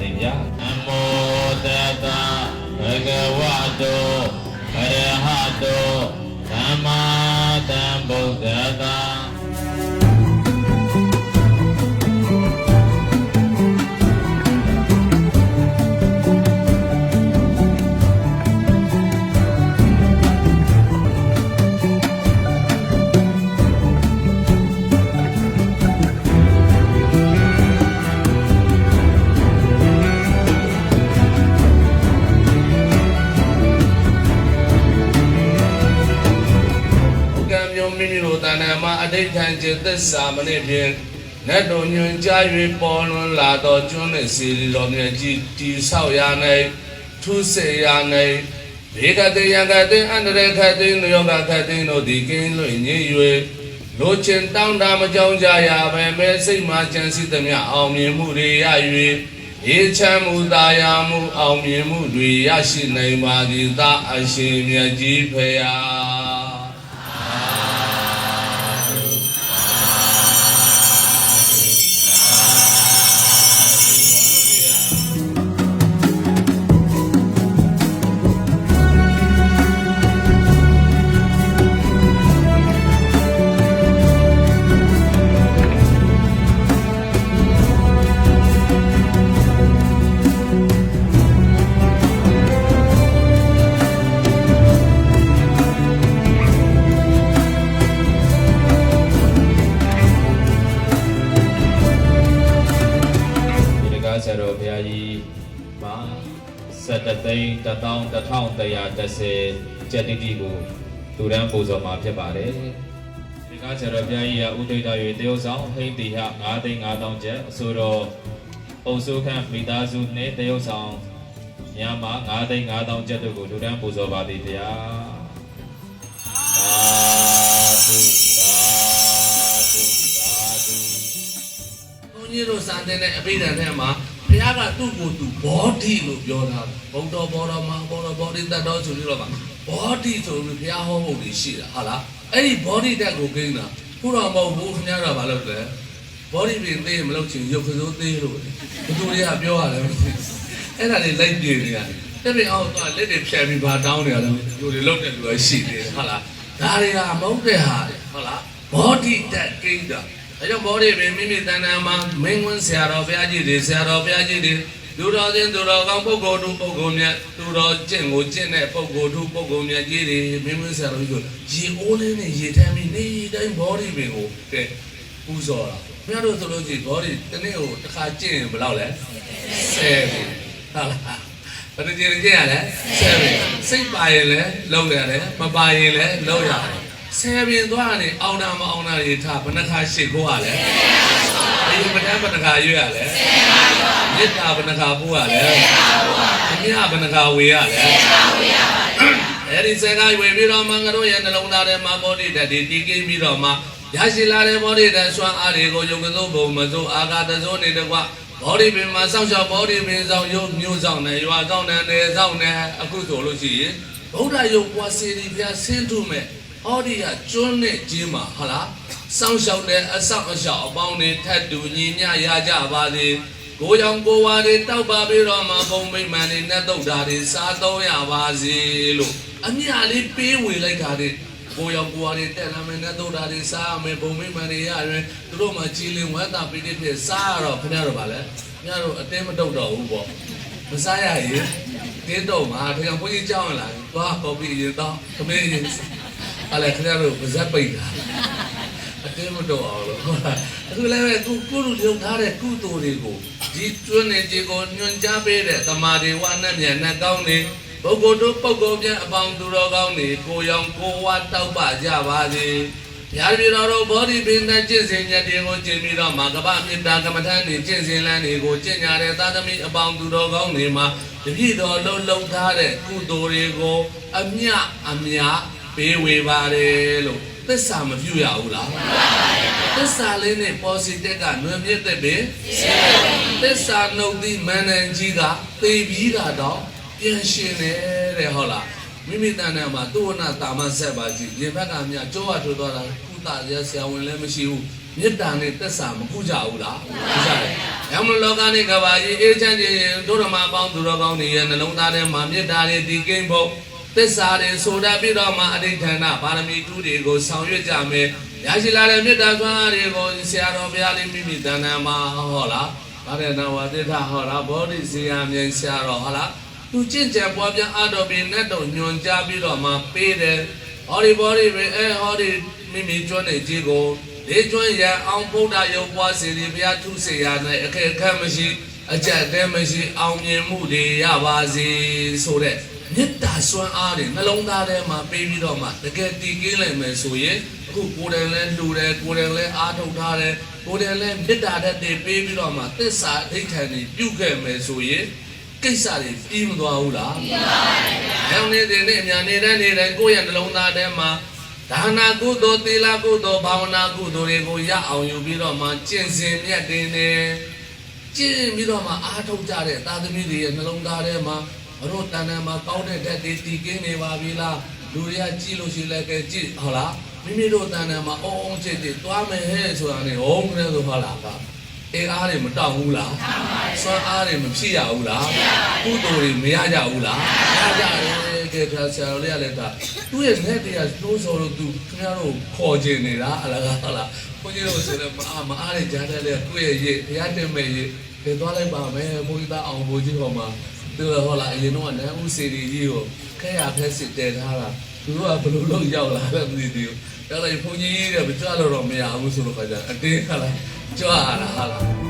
ဖြစ်ပါသည်ဗျာနမောတတဘဂဝတောအရဟတောသမ္မာသမ္ဗုဒ္ဓတ္ဋိဋ္ဌံจิตသစ္စာမနစ်ဖြင့်နတ်တော်ညွန်ကြား၍ပေါ်လွန်လာသောကျွန်းနှင့်စီရီတော်မြတ်ကြီးတိဆောက်ရာ၌ထုစေရာ၌ဘေကတေယံကတေအန္တရခတေနယောဂခတေတို့သည်ကင်းလွင့်ငြိ၍လိုချင်တောင်းတမကြောင်းကြရပဲမဲစိတ်မှကြံစည်သမျှအောင်မြင်မှုတွေရ၍အေချမ်းမှုသာယာမှုအောင်မြင်မှုတွေရရှိနိုင်ပါသည်သာအရှင်မြတ်ကြီးဖရာ 7သိန်း1130ကျက်တိတိကိုလူရန်ပူဇော်မှာဖြစ်ပါတယ်ဒီကားဆရာတော်ဘုရားကြီးကဥဒိဋ္ဌ၍တရုတ်ဆောင်ဟိန္တိဟ9သိန်း5000ကျက်အဆိုတော်အုပ်စုခန့်မိသားစုနှင့်တရုတ်ဆောင်များမှာ9သိန်း5000ကျက်တို့ကိုလူရန်ပူဇော်ပါသည်ဗျာသာဓုသာဓုသာဓုဘုန်းကြီးတို့စာတင်တဲ့အဘိဓမ္မာထဲမှာဘု ရားကသူ့ကိုယ်သူဘောဓိလို့ပြောတာဘုံတော်ဘောတော်မှာဘောတော်ဘောဓိတတ်တော်ဆိုပြီးတော့မှာဘောဓိဆိုပြီးဘုရားဟောဖို့တွေရှိတာဟုတ်လားအဲ့ဒီဘောဓိတက်ကိုကိန်းတာခုတော့မဟုတ်ဘူးခင်ဗျားတို့ကဘာလုပ်လဲဘောဓိပင်သေးမလုပ်ချင်ရုပ်ကစိုးသေးလို့ဘသူတွေကပြောရတယ်မသိဘူးအဲ့ဒါတွေလိုက်ပြေနေရတယ်တက်ပြင်အောင်တော့လက်တွေဖြတ်ပြီးဘာတောင်းနေရလဲလူတွေလုံးတဲ့လူတွေရှိတယ်ဟုတ်လားဒါတွေကမဟုတ်တဲ့ဟာတွေဟုတ်လားဘောဓိတက်ကိန်းတာ အဲကြောင့်ဘောဓိပင်မိမိတဏ္ဍာမှာမင်းဝင်ဆရာတော်ဘုရားကြီးတွေဆရာတော်ဘုရားကြီးတွေလူတော်ချင်းသူတော်ကောင်းပုဂ္ဂိုလ်သူပုဂ္ဂိုလ်မြတ်သူတော်ကျင့်ကိုကျင့်တဲ့ပုဂ္ဂိုလ်သူပုဂ္ဂိုလ်မြတ်ကြီးတွေမင်းဝင်ဆရာတော်ကြီးကိုရေအိုးလေးနဲ့ရေထမ်းပြီးနေ့တိုင်းဘောဓိပင်ကိုကဲပူဇော်တာဘုရားတို့ဆိုလို့ရှိရင်ဘောဓိတစ်နေ့ကိုတစ်ခါကျင့်ရင်ဘယ်လောက်လဲဆယ်ပြီဟုတ်လားဘယ်နှကြိမ်ကျင့်ရလဲဆယ်ပြီစိတ်ပါရင်လည်းလုံးရတယ်မပါရင်လည်းလုံးရတယ် ဆယ်ပြင်သွားနေအောင်တာမအောင်တာတွေထားဘယ်နှခါရှစ်ခိုးရလဲဒီပဒံပဒခါရွရလဲမေတ္တာပဒခါပို့ရလဲအမြပဒခါဝေရလဲအဲ့ဒီစကားဝေပြီးတော့မင်္ဂတို့ရဲ့နှလုံးသားထဲမှာဘောဓိတတိတည်ကိပြီးတော့မှရရှိလာတဲ့ဘောဓိတဆွမ်းအားတွေကိုယုံကသောဘုံမစိုးအာဃာတစိုးနေတကွဘောဓိပင်မှာစောင့်ရှောက်ဘောဓိပင်ဆောင်ယုံမျိုးဆောင်နဲ့ရွာဆောင်နဲ့နေဆောင်နဲ့အခုဆိုလို့ရှိရင်ဗုဒ္ဓယုံပွားစီရီပြဆင်းထုမဲ့ ဟောဒီကကျွန်းနဲ့ကျင်းမှာဟလားစောင့်ရှောက်တဲ့အဆောက်အအုံအပေါင်းတွေထပ်တူညီမျှရကြပါစေကိုကြောင့်ကိုဝါတွေတောက်ပါပြီးတော့မှဘုံမိမ့်မှန်တွေနဲ့တုတ်တာတွေစားသုံးရပါစေလို့အမြလေးပေးဝေလိုက်တာတွေကိုရောင်ကိုဝါတွေတက်လာမယ်နဲ့တုတ်တာတွေစားရမယ်ဘုံမိမ့်မှန်တွေရရင်သူတို့မှကြည်လင်ဝမ်းသာပြီးတဲ့ဖြစ်စားရတော့ခင်ဗျားတို့ဗာလဲခင်ဗျားတို့အတင်းမတုတ်တော့ဘူးပေါ့မစားရရင်တင်းတော့မှာထင်အောင်ဘုန်းကြီးကြောင်းလာသွားကော်ဖီရင်တော့သမင်းရင် အဲ့လေခင်ဗျားတို့ပါဇက်ပိတ်တာအတင်းမတော့အောင်လို့ဟုတ်လားအခုလည်းပဲကုကုလူလုံထားတဲ့ကုသိုလ်တွေကိုဒီကျွန်းနေကြီးကိုညွှန်ကြားပေးတဲ့တမာတွေဝါနဲ့မြန်နဲ့ကောင်းနေပုဂ္ဂိုလ်တို့ပုဂ္ဂိုလ်ပြန်အပေါင်းသူတော်ကောင်းတွေကိုရောင်ကိုဝါတောက်ပကြပါစေညာပြည်တော်တို့ဘောဓိပင်တဲ့ကျင့်စဉ်ညတ်တွေကိုကျင့်ပြီးတော့မှာကပ္ပမေတ္တာကမ္မထန်တွေကျင့်စဉ်လမ်းတွေကိုကျင့်ကြတဲ့သာသမီအပေါင်းသူတော်ကောင်းတွေမှာတပြည့်တော်လုံးလုံးထားတဲ့ကုသိုလ်တွေကိုအမြအမြ ပေးဝေပါတယ်လို့သစ္စာမပြုရဘူးလားသစ္စာလေးနဲ့ပေါ်စီတက်ကနွယ်မြင့်တဲ့ပဲသစ္စာနှုတ်သည်မန္တန်ကြီးကသေပြီးတာတော့ပြန်ရှင်တယ်တဲ့ဟုတ်လားမိမိတန်တန်မှာသူဝနာတာမဆက်ပါကြည့်ရင်ဘက်ကမြကြောဝထိုးသွားတာကုသရဆရာဝန်လည်းမရှိဘူးမေတ္တာနဲ့သက်စာမခုကြဘူးလားခုကြတယ်။ရောမလောကနဲ့ကဘာကြီးအေးချမ်းခြင်းတို့ဓမ္မပေါင်းသူတော်ကောင်းတွေရဲ့နှလုံးသားထဲမှာမေတ္တာတွေတည်ကိန်းဖို့ သစ္စာတွေဆိုတတ်ပြီးတော့မှအဋိဌာဏပါရမီတူးတွေကိုဆောင်ရွက်ကြမယ်။ရရှိလာတဲ့မေတ္တာစွမ်းအားတွေကိုဆရာတော်ဘုရားလေးမိမိတဏ္ဍာမှာဟောလား။ဗာရဏဝတိထဟောလားဘောဓိဇေယမြင်ဆရာတော်ဟောလား။သူကျင့်ကြံပွားများအတော်ပြီးနဲ့တော့ညွန်ကြားပြီးတော့မှပေးတယ်။ဟောဒီဘောဓိပဲအဲဟောဒီမိမိကျွမ်းနေကြီးကိုလေးကျွမ်းရအောင်ဗုဒ္ဓယုံပွားစီရီဘုရားထုစေရ၌အခက်အခက်မရှိအကြက်တဲမရှိအောင်မြင်မှုတွေရပါစေဆိုတဲ့ မေတ္တာစွမ်းအားတွေနှလုံးသားထဲမှာပေးပြီးတော့မှတကယ်တည်ကင်းနိုင်မယ်ဆိုရင်အခုကိုယ်တိုင်လဲလှူတယ်ကိုယ်တိုင်လဲအားထုတ်ထားတယ်ကိုယ်တိုင်လဲမေတ္တာတက်တည်ပေးပြီးတော့မှသစ္စာအဋ္ဌာန်တွေပြုခဲ့မယ်ဆိုရင်ကိစ္စတွေပြီးမသွားဘူးလားပြီးပါပါဘုရား။နေတဲ့နေ့အများနေတဲ့နေ့တိုင်းကိုယ့်ရဲ့နှလုံးသားထဲမှာဒါနာကုသိုလ်သီလကုသိုလ်ဘာဝနာကုသိုလ်တွေကိုရအောင်ယူပြီးတော့မှကျင့်စဉ်မြတ်တင်နေကျင့်ပြီးတော့မှအားထုတ်ကြတဲ့သာသမီတွေရဲ့နှလုံးသားထဲမှာ ဘရောတန်တန်မှာကောင်းတဲ့ဓာတ်တွေတည်ကင်းနေပါပြီလားလူတွေကကြည့်လို့ရှိလဲကဲကြည့်ဟုတ်လားမိမိတို့တန်တန်မှာအုံးအုံးချစ်တွေသွားမယ်ဟဲ့ဆိုတာနဲ့ဟောမလဲဆိုဟုတ်လားကအေးအားတွေမတောင်းဘူးလားဆွမ်းအားတွေမဖြစ်ရဘူးလားကုသိုလ်တွေမရကြဘူးလားရကြတယ်ကဲဒါဆရာတော်လေးကလည်းဒါသူ့ရဲ့လက်တွေကတိုးစော်လို့သူခင်ဗျားတို့ခေါ်ကျင်နေတာအလားဟုတ်လားဘုန်းကြီးတို့ဆိုလည်းမအားမအားတဲ့ကြားတဲ့လေသူ့ရဲ့ရေဘုရားတင်မဲ့ရေပြန်သွားလိုက်ပါမယ်ဘုန်းကြီးသားအောင်ဘုန်းကြီးဟောမှာ သူကဟောလားအရင်တော့နန်းဦးစီရီကြီးကိုခဲရဖက်စစ်တဲထားတာသူတို့ကဘယ်လိုလုပ်ရောက်လာလဲမသိသေးဘူးအဲ့ဒါဘုန်းကြီးတဲ့မကြလို့တော့မရဘူးဆိုတော့ခါကျအတင်းခါလားကြွားလာဟာလား